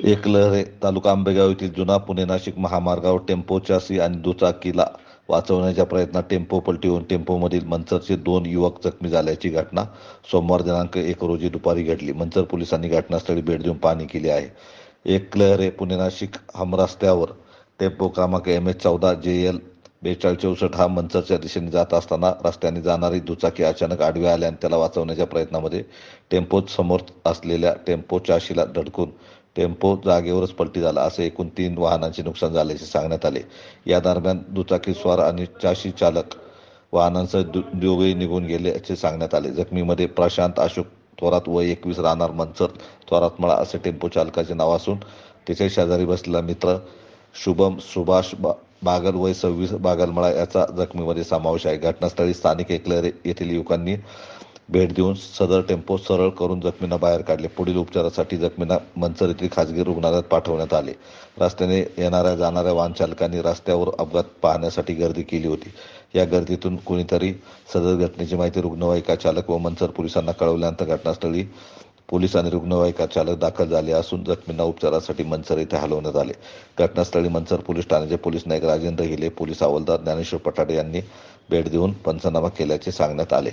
एकलहरे तालुका आंबेगाव येथील जुना पुणे नाशिक महामार्गावर टेम्पो चासी आणि दुचाकीला वाचवण्याच्या प्रयत्नात टेम्पो पलटी होऊन टेम्पोमधील मंचरचे दोन युवक जखमी झाल्याची घटना सोमवार दिनांक एक रोजी दुपारी घडली. मंचर पोलिसांनी घटनास्थळी भेट देऊन पाहणी केली आहे. एकलहरे पुणे नाशिक हम रस्त्यावर टेम्पो क्रमांक एम एच चौदा जे एल बेचाळीस चौसष्ट हा मंचरच्या दिशेने जात असताना रस्त्याने जाणारी दुचाकी अचानक आडव्या आल्या आणि त्याला वाचवण्याच्या प्रयत्नामध्ये टेम्पो समोर असलेल्या टेम्पो चाशीला धडकून टेम्पो जागेवरच पलटी झाला असे एकूण तीन वाहनांचे नुकसान झाल्याचे सांगण्यात आले. या दरम्यान दुचाकी स्वार आणि चाशी चालक वाहनांसह दु दोघेही निघून गेल्याचे सांगण्यात आले. जखमीमध्ये प्रशांत अशोक थोरात वय एकवीस राहणार मंचर थोरातमळा असे टेम्पो चालकाचे नाव असून त्याच्या शेजारी बसलेला मित्र शुभम सुभाष बा बागल वय सव्वीस बागलमळा याचा जखमीमध्ये समावेश आहे. घटनास्थळी स्थानिक एकलरे येथील युवकांनी भेट देऊन सदर टेम्पो सरळ करून जखमींना बाहेर काढले. पुढील उपचारासाठी जखमींना मंचर येथील खाजगी रुग्णालयात पाठवण्यात आले. रस्त्याने येणाऱ्या जाणाऱ्या वाहन चालकांनी रस्त्यावर अपघात पाहण्यासाठी गर्दी केली होती. या गर्दीतून कुणीतरी सदर घटनेची माहिती रुग्णवाहिका चालक व मंचर पोलिसांना कळवल्यानंतर घटनास्थळी पोलीस आणि रुग्णवाहिका चालक दाखल झाले असून जखमींना उपचारासाठी मंचर येथे हलवण्यात आले. घटनास्थळी मंचर पोलीस ठाण्याचे पोलीस नायक राजेंद्र हिले पोलीस हवालदार ज्ञानेश्वर पठाडे यांनी भेट देऊन पंचनामा केल्याचे सांगण्यात आले.